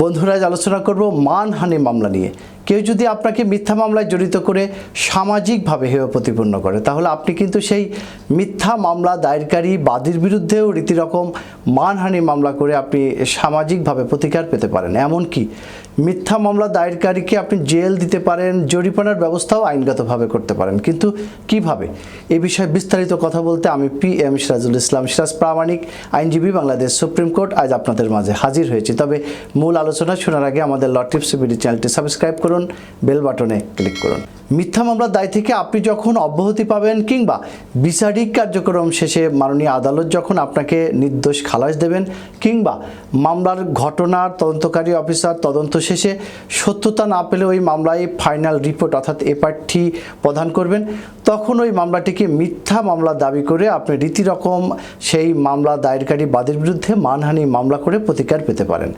বন্ধুরা, আজ আলোচনা করব মানহানি মামলা নিয়ে। কেউ যদি আপনাকে মিথ্যা মামলায় জড়িত করে সামাজিকভাবে হেয় প্রতিপন্ন করে, তাহলে আপনি কিন্তু সেই মিথ্যা মামলা দায়েরকারী বাদীর বিরুদ্ধেও রীতিরকম মানহানি মামলা করে আপনি সামাজিকভাবে প্রতিকার পেতে পারেন। এমনকি মিথ্যা মামলা দায়েরকারীকে আপনি জেল দিতে পারেন, জরিমানার ব্যবস্থাও আইনগতভাবে করতে পারেন। কিন্তু কীভাবে? এ বিষয়ে বিস্তারিত কথা বলতে আমি পি এম সিরাজুল ইসলাম সিরাজ, প্রামাণিক আইনজীবী বাংলাদেশ সুপ্রিম কোর্ট আজ আপনাদের মাঝে হাজির হয়েছি। তবে মূল আলোচনা শোনার আগে আমাদের ল টিপস বিডি চ্যানেলটি সাবস্ক্রাইব করুন, বেল বাটনে ক্লিক করুন। মিথ্যা মামলার দায় থেকে আপনি যখন অব্যাহতি পাবেন কিংবা বিচারিক কার্যক্রম শেষে মাননীয় আদালত যখন আপনাকে নির্দোষ খালাস দেবেন কিংবা মামলার ঘটনার তদন্তকারী অফিসার তদন্ত শেষে সত্যতা না পেলে ওই মামলায় ফাইনাল রিপোর্ট অর্থাৎ এপার্টি প্রদান করবেন, তখন ওই মামলাটিকে মিথ্যা মামলা দাবি করে আপনি রীতিরকম সেই মামলা দায়েরকারী বাদীর বিরুদ্ধে মানহানি মামলা করে প্রতিকার পেতে পারেন।